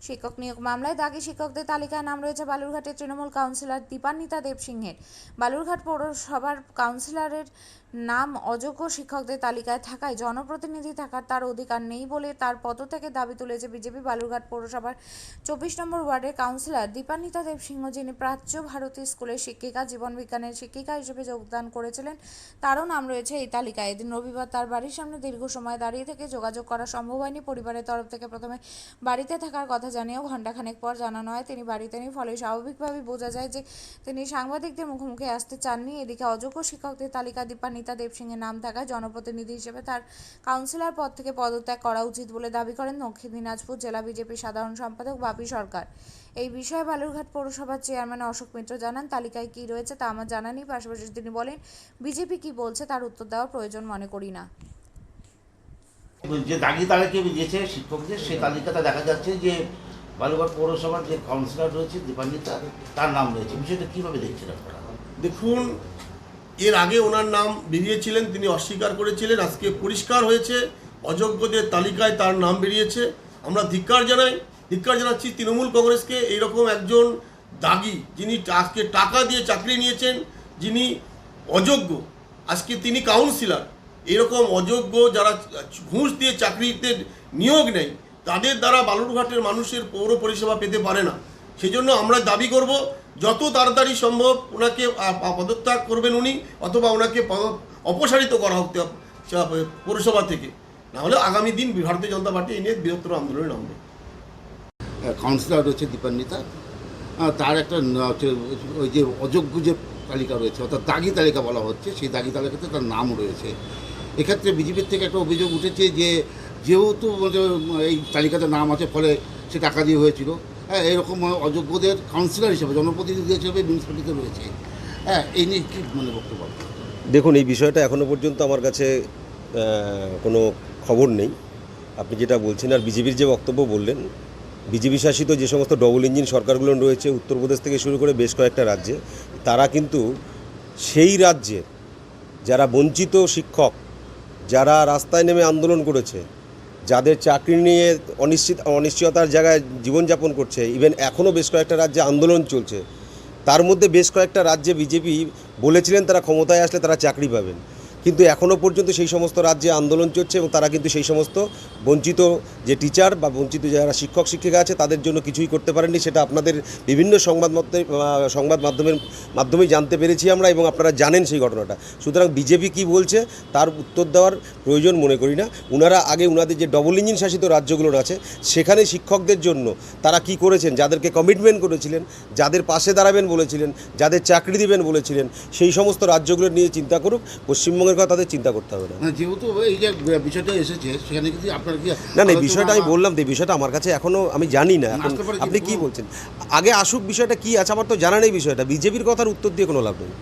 শিক্ষক নিয়োগ মামলায় দাগি শিক্ষকদের তালিকায় নাম রয়েছে বালুরঘাটের তৃণমূল কাউন্সিলর দীপান্বিতা দেব সিংহের বালুরঘাট পৌরসভার কাউন্সিলরের নাম অযোগ্য শিক্ষকদের তালিকায় থাকায় জনপ্রতিনিধি থাকার তার অধিকার নেই বলে তার পদত্যাগের দাবি তুলেছে বিজেপি বালুরঘাট পৌরসভার চব্বিশ নম্বর ওয়ার্ডের কাউন্সিলর দীপান্বিতা দেব সিংহ যিনি প্রাচ্য ভারতী স্কুলের শিক্ষিকা, জীবন বিজ্ঞানের শিক্ষিকা হিসেবে যোগদান করেছিলেন। তারও নাম রয়েছে এই তালিকায়। এদিন রবিবার তার বাড়ির সামনে দীর্ঘ সময় দাঁড়িয়ে থেকে যোগাযোগ করা সম্ভব হয়নি। পরিবারের তরফ থেকে প্রথমে বাড়িতে থাকার কথা জানিয়েও ঘণ্টাখানেক পর জানানো হয় তিনি বাড়িতে নেই। ফলে স্বাভাবিকভাবেই বোঝা যায় যে তিনি সাংবাদিকদের মুখোমুখি আসতে চাননি। এদিকে অযোগ্য শিক্ষকদের তালিকা দীপান্বিতা দেব সিংয়ের নাম থাকায় জনপ্রতিনিধি হিসেবে তার কাউন্সিলর পদ থেকে পদত্যাগ করা উচিত বলে দাবি করেন দক্ষিণ দিনাজপুর জেলা বিজেপি সাধারণ সম্পাদক বাপি সরকার। এই বিষয়ে বালুরঘাট পৌরসভার চেয়ারম্যান অশোক মিত্র জানান, তালিকায় কি রয়েছে তা আমার জানা নেই। পাশাপাশি তিনি বলেন, বিজেপি কি বলছে তার উত্তর দেওয়ার প্রয়োজন মনে করি না। যে দাগি তালিকা দিয়েছে শিক্ষকদের সেই তালিকাটা দেখা যাচ্ছে যে বালুঘাট পৌরসভার যে কাউন্সিলর রয়েছে, দীপান্বিতা, তার নাম রয়েছে। বিষয়টা কীভাবে দেখছেন আপনারা? দেখুন, এর আগে ওনার নাম বেরিয়েছিলেন, তিনি অস্বীকার করেছিলেন, আজকে পরিষ্কার হয়েছে, অযোগ্যদের তালিকায় তার নাম বেরিয়েছে। আমরা ধিক্কার জানাই, ধিক্কার জানাচ্ছি তৃণমূল কংগ্রেসকে, এইরকম একজন দাগি যিনি আজকে টাকা দিয়ে চাকরি নিয়েছেন, যিনি অযোগ্য, আজকে তিনি কাউন্সিলর এরকম অযোগ্য যারা ঘুষ দিয়ে চাকরিতে নিয়োগ নেয় তাদের দ্বারা বালুরঘাটের মানুষের পৌর পরিষেবা পেতে পারে না। সেজন্য আমরা দাবি করব, যত তাড়াতাড়ি সম্ভব ওনাকে পদত্যাগ করবেন উনি, অথবা ওনাকে অপসারিত করা হোক পৌরসভা থেকে। নাহলে আগামী দিন ভারতীয় জনতা পার্টি এই নিয়ে বৃহত্তর আন্দোলনে নামবে। কাউন্সিলর রয়েছে দীপান্বিতা। তার একটা ওই যে অযোগ্য যে তালিকা রয়েছে, অর্থাৎ দাগি তালিকা বলা হচ্ছে, সেই দাগি তালিকাতে তার নাম রয়েছে। এক্ষেত্রে বিজেপির থেকে একটা অভিযোগ উঠেছে যে যেহেতু এই তালিকাতে নাম আছে, ফলে সে টাকা দিয়ে হয়েছিল। হ্যাঁ এরকম অযোগ্যদের কাউন্সিলর হিসেবে, জনপ্রতিনিধি হিসেবে মিউনিসিপ্যালিটিতে রয়েছে। হ্যাঁ এই নিয়ে কী মানে বক্তব্য? দেখুন, এই বিষয়টা এখনও পর্যন্ত আমার কাছে কোনো খবর নেই। আপনি যেটা বলছেন, আর বিজেপির যে বক্তব্য বললেন, বিজেপি শাসিত যে সমস্ত ডবল ইঞ্জিন সরকারগুলো রয়েছে উত্তরপ্রদেশ থেকে শুরু করে বেশ কয়েকটা রাজ্যে, তারা কিন্তু সেই রাজ্যের যারা বঞ্চিত শিক্ষক, যারা রাস্তায় নেমে আন্দোলন করেছে যাদের চাকরি নিয়ে অনিশ্চিত, অনিশ্চয়তার জায়গায় জীবনযাপন করছে ইভেন এখনও বেশ কয়েকটা রাজ্যে আন্দোলন চলছে, তার মধ্যে বেশ কয়েকটা রাজ্যে বিজেপি বলেছিলেন তারা ক্ষমতায় আসলে তারা চাকরি পাবেন। কিন্তু এখনও পর্যন্ত সেই সমস্ত রাজ্যে আন্দোলন চলছে এবং তারা কিন্তু সেই সমস্ত বঞ্চিত যে টিচার বা বঞ্চিত যারা শিক্ষক, শিক্ষিকা আছে, তাদের জন্য কিছুই করতে পারেননি। সেটা আপনাদের বিভিন্ন সংবাদ সংবাদ মাধ্যমের মাধ্যমেই জানতে পেরেছি আমরা এবং আপনারা জানেন সেই ঘটনাটা। সুতরাং বিজেপি কি বলছে, তার উত্তর দেওয়ার প্রয়োজন মনে করি না। ওনারা আগে ওনাদের যে ডবল ইঞ্জিন শাসিত রাজ্যগুলোর আছে, সেখানে শিক্ষকদের জন্য তারা কি করেছেন, যাদেরকে কমিটমেন্ট করেছিলেন, যাদের পাশে দাঁড়াবেন বলেছিলেন, যাদের চাকরি দিবেন বলেছিলেন, সেই সমস্ত রাজ্যগুলো নিয়ে চিন্তা করুক পশ্চিমবঙ্গের কথা তাদের চিন্তা করতে হবে না। যেহেতু এই যে বিষয়টা এসেছে সেখানে কিন্তু আপনার কি না না বিষয়টা আমি বললাম যে বিষয়টা আমার কাছে এখনও আমি জানি না। এখন আপনি কি বলছেন? আগে আসুক বিষয়টা কি আছে আমার তো জানা নেই বিষয়টা। বিজেপির কথার উত্তর দিয়ে কোনো লাভ নেই।